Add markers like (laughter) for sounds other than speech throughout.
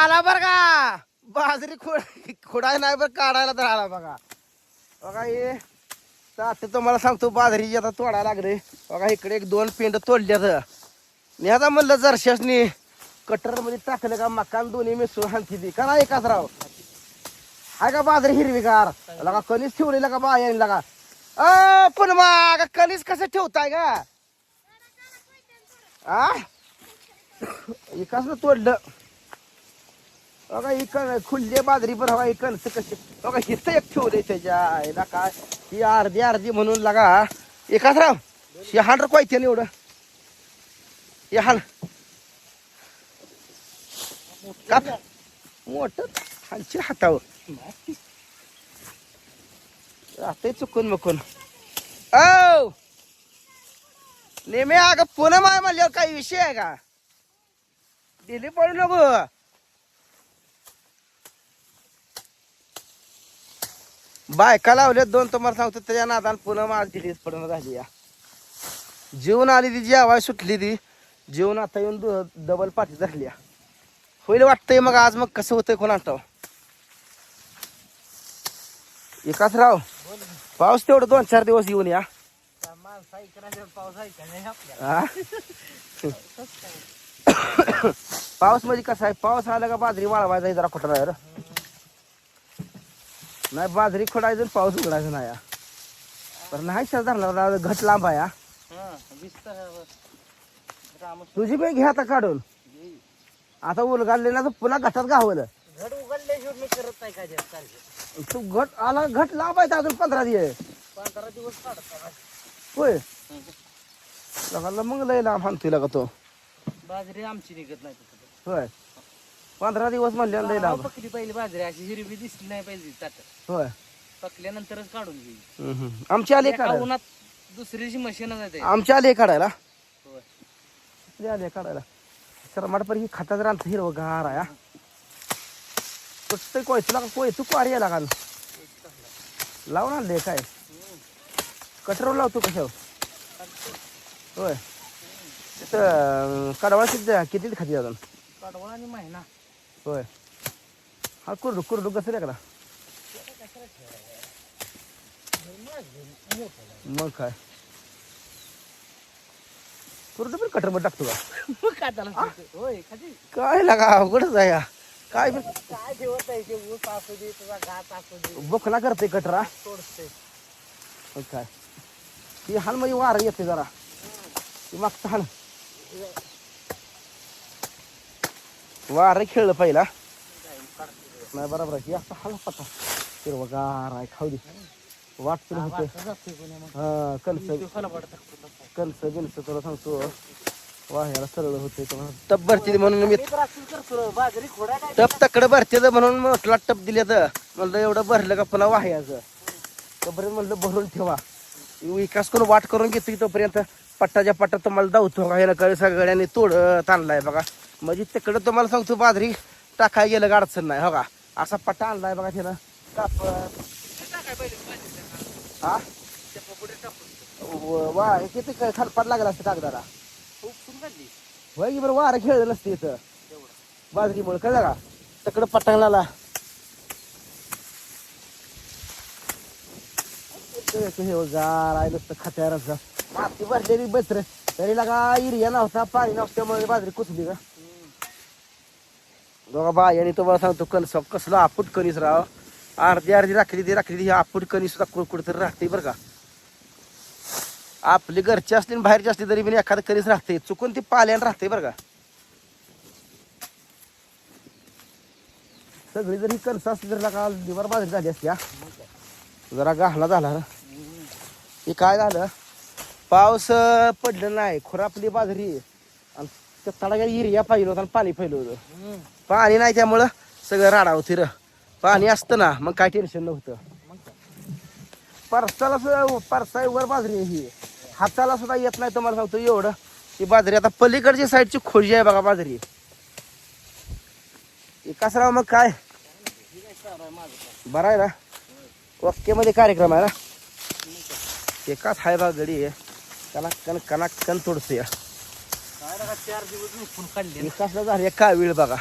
आला बर का? बाजरी खोड खोडाय नाही बरं काढायला तर आला बघा. बघा हे. आता तुम्हाला सांगतो बाजरी आता तोडायला लागले. बघा इकडे एक दोन पेंड तोडल्यात. मी आता म्हणलं जरशासनी कटरमध्ये टाकलं का मकान दोन्ही मिसळून हाणती ती का नाही एकाच राव. हाय का बाजरी हिरवीगार? लगा कणीस ठेवलेला का बाया लगा? अ पण मग कणीस कसं ठेवताय का आ? इकाच तोडलं? बघा इकण खुल्ले बाजरी पण हवा इकण कसे बघा हिथं एक ठेवले त्याच्या आईला काय ही अर्धी अर्धी म्हणून लागा. एकाच राव हे हाण रकवायचे ना एवढं. हे हाण. काप मोठ खालची हातावर. राहते चुकून मुकून. औ! नेमे अगं पुन्हा माय म्हणल्यावर काही विषय आहे का? दिली पडू नको. बायका लावल्यात दोन तुम्हाला सांगतो त्याच्या नादान पुन्हा माझी दिलीच पडून झाली या. जेवण आली ती जेवाय सुटली ती. जेवण आता येऊन डबल पाठी झाली या. होईल वाटतंय मग आज मग कसं होतंय कोण आणतो? एकाच राव पाऊस तेवढं दोन चार दिवस येऊन या. (coughs) पाऊस म्हणजे कसा आहे पाऊस आला का बाजरी वाळवायचा आहे जरा कुठं आहे नाही बाजरी खोडायचं पाऊस उघडायचा नाही. पण नाही शेत धरला घट लांब आहे. तुझी बाई घे आता काढून. आता उलगाडले ना तर पुन्हा घटात गावलं घड उघडल्याशिवाय मी करत नाही काय चालते तू घट आला घट लांब आहे अजून पंधरा दिवस. पंधरा दिवस काढत होय. मग लय लांब हाणतोय का तो. बाजरी आमची निघत नाही होय. पंधरा दिवस म्हणले लय लांब. पकली बाजरी अशी हिरवी दिसली नाही पाहिजे होय. पकल्यानंतरच काढून घेईल हम्म, हम्म. आमची आले एका काढायला. उन्हात दुसरीची मशीन आमची आले काढायला. आपली आले काढायला. शरमाट पर ही खातात राहत हिरवं गार आहे कुठं कोयतुला का कोयतू पारी यायला का लावून आणले काय? कटरवर लावतो कशावर होय. तिथं कडवा किती किती खाती अजून? कडवा आणि महिना. होय हा कुरडू कुरडू कसं लागला मग काय? कुरडू पण कटरवर टाकतो का? काय काय लागा अवघडच आहे हा. काय बी काय ठेवत आहे ते ऊस असू दे तुझा घात असू दे. बोखला करते कटरा. सोडते मग काय? ती म्हणजे वार येते जरा. ती मागचं हाण वार खेळलं पहिला. नाही बरोबर आहे. की असं हाल पता हिरवगार आहे खाऊ दे. वाट तुला होते. हा कणस कणस बिनस तुला सांगतो. वाह्याला सरळ होते टप भरती म्हणून मी बाजरी खोडा काय टप तकडे भरते म्हणून म्हटलं टप दिले तर म्हणलं एवढं भरलं का पुन्हा वाह्याचं? तोपर्यंत म्हणलं भरून ठेवा. विकास करून वाट करून घेतो की तोपर्यंत. पट्टाच्या पट्टा तुम्हाला धावतो. का ह्यानं कळे सगळ्यांनी तोडत आणलाय बघा. म्हणजे तिकडं तुम्हाला सांगतो बाजरी टाकायला गेलं का अडचण नाही हो का? असा पट्टा आणलाय बघा तिनं. काप हा? वा किती काय लागला असतं कागदाला? होय की बरं वारं खेळलं नसते इथं. बाजरीमुळे कळलं का? तिकडं पटांगला हे गार आहे नुसतं खत्याराचा. माती भरलेली बत्र तरी लागा इरिया नव्हता पाणी नव्हत्यामुळे बाजरी कुचली का दोघा बा यांनी तुम्हाला सांगतो कणस कसलं आपूट कणीस राव. अर्धी अर्धी राखली ती राखली ती ही आपूट कणी सुद्धा कुठं तरी राहते बरं का. आपली घरची असली आणि बाहेरची असली तरी पण एखादं कणीस राहते. चुकून ती पाल्यानं राहते बरं का. सगळी जरी कणस असली तर का दिवार बाजरी झाली असती जरा गाहला झाला ना. हे काय झालं? पाऊस पडलं नाही खुरापली बाजरी. तडाच्या इरिया पाहिलं होतं आणि पाणी पहिलं होतं पाणी नाही त्यामुळं सगळं राडा होती र पाणी असतं ना मग काय टेन्शन नव्हतं. परसाला सुद्धा परसा वर बाजरी ही. हाताला सुद्धा येत नाही तुम्हाला सांगतो एवढं. ही बाजरी आता पलीकडची साईडची खोजी आहे बघा बाजरी. एकाच राव मग काय? बरं आहे ना? ओके मध्ये कार्यक्रम आहे ना? एकाच हाय बा गडी आहे. त्याला कन कना कण तोडतो या चार दिवस उठून काढले एकाचला झाले? काय वेळ बघा.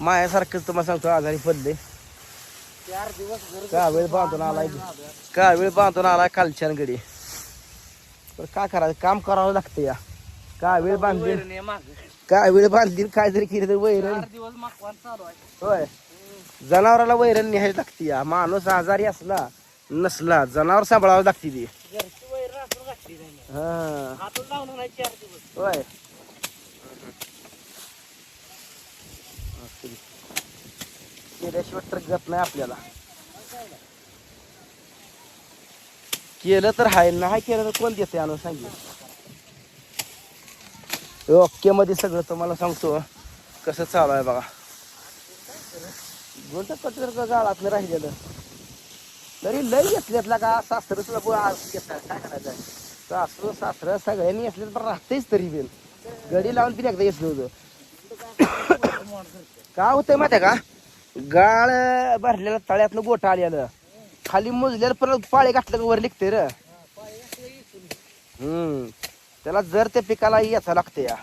मायासारखंच तुम्हाला सांगतो आजारी पडले. चार दिवस का वेळ बांधून आलाय का वेळ बांधून आलाय कालच्यान गडी पण काय करायचं? काम करावं लागतं या. का वेळ बांधली? काय वेळ बांधली? काय जरी केली तर वैरण. चार दिवस मागवान चालू आहे. होय. जनावराला वैरण न्यायला लागते या. माणूस आजारी असला नसला जनावर सांभाळावं लागते ती घरची वैर राखून घातली नाही. हा. हातून लावणार नाही चार दिवस. होय. केल्याशिवाय ट्रक जात नाही आपल्याला. केलं तर हाय नाही केलं तर कोण देते आणून सांगितलं. ओके मध्ये सगळं तुम्हाला सांगतो. कसं चालू आहे बघा. गुंट कटर गाळातलं राहिलेलं. तरी लय घेतल्यातला का सासरं सुद्धा काय करायचं सासरं सासरं सगळ्यांनी घेतले पण राहतेच तरी बिल गडी लावून तिने एकदा घेतलं होतं. (coughs) का होतंय माहिती आहे का? गाळ भरलेलं तळ्यातलं गोट आलेलं. खाली मुजलेलं परत पाळे घातलं का वर निघते र. हम्म. त्याला जर त्या पिकाला याचा लागते या.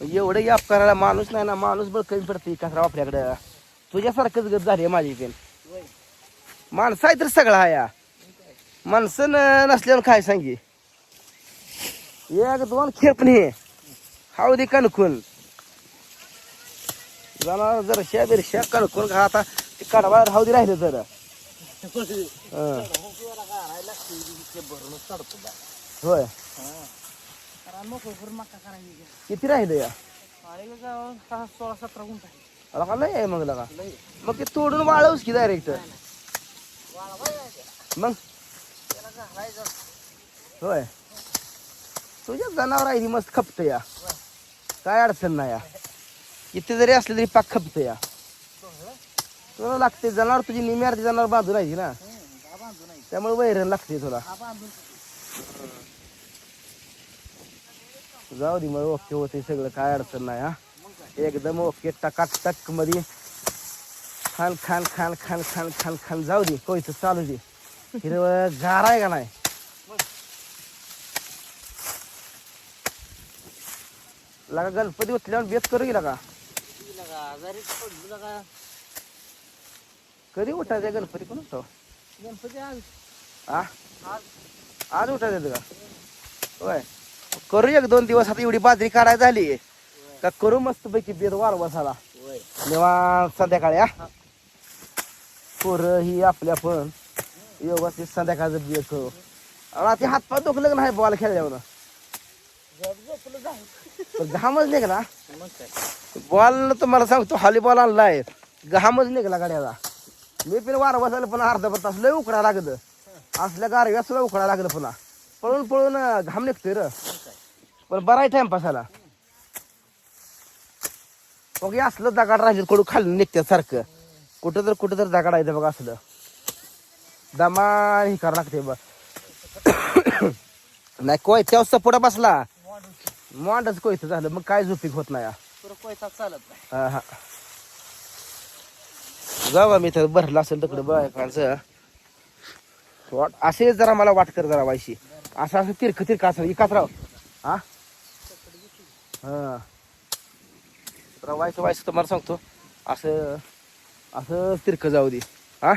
एवढं याप करायला माणूस नाही ना माणूस बळ कमी पडते कचरा आपल्याकडं? तुझ्यासारखंच गत झाली माझी पेन माणसं आहे तर सगळा हा या. माणसं नसल्यावर काय सांगी? एक दोन खेप नाही हाऊ दे कणकून जनावर जरा शा बिरशा कणकून घा आता ते कडवा राहू दे राहिलं जरा. हं. होय. किती राहिलं या? सहा सोळा सतरा गुंठ आहे का लय आहे मग लगा. मग ते तोडून वाळवस की डायरेक्ट मग? होय. तुझ्या जनावर आहे ती मस्त खपत या. काय अडचण नाही या. किती जरी असले तरी पाक खपत या. तुला लागते जनावर तुझी निम्यारती जनावर बांधून राहायची ना. त्यामुळे वैरण लागते तुला. जाऊ दे मग ओके होते सगळं काय अडचण नाही हा. एकदम ओके टकाटकमध्ये. खान खान खान खान खान खान खान. जाऊ दे कोयचं चालू दे. हिरव गार आहे का नाही? लगा गणपती उठल्यावर बेत करू गेला का पडलो कधी उठायचं? गणपती कोण उठव गणपती आज. आ? आज. आज उठायचं का? होय. करू एक दोन दिवस आता एवढी बाजरी काढायला झाली. का करू मस्त पैकी बेत वार बसाला होय. निवांत संध्याकाळी हा. पोरं ही आपल्या पण. व्यवस्थित संध्याकाळचं बिय करू. आणि ते हातपाय दुखलं नाही बॉल खेळल्यावर? पण घामच निघला. बॉल तुम्हाला सांगतो हॉली बॉल आणलाय. घामच निघला गाड्याला. मी पण वार बसायला पण अर्धा पण तास लय उकडा लागत असल्या गारव्या सुद्धा उकडा लागलं पुन्हा. पळून पळून घाम निघतोय र. पण बरा आहे टाइमपास आला मग असलं दगाड राहिले कडू खाली निघत्या सारखं. कुठं तर कुठं तर दगाड आहे बघा असलं. दमा हे करावं लागते बघ. (coughs) नाही कोय तेव्हा सपोटा बसला. मोंडच कोयचं झालं मग काय झोपीक होत नाही. पुरं कोयता चालत नाही. हा हा. जाऊ मी तर भरलं असेल तिकडे बायकांचं वाट असे जरा मला वाट कर जरा वायशी असं असं तिरक तिरक असं इकाच राव. हा? हा. जरा व्हायचं तुम्हाला सांगतो. असं असं तिरक जाऊ दे. हा?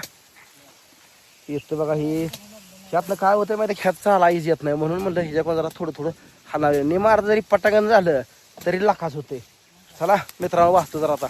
येतं बघा ही ह्यातनं काय होतं माहिती ख्यात चाला येत नाही. म्हणून म्हणलं ह्याच्याकडून जरा थोडं थोडं हाणावे निमार जरी पटांगण झालं तरी लाखाच होते. चला मित्रांनो वाचतो जर आता.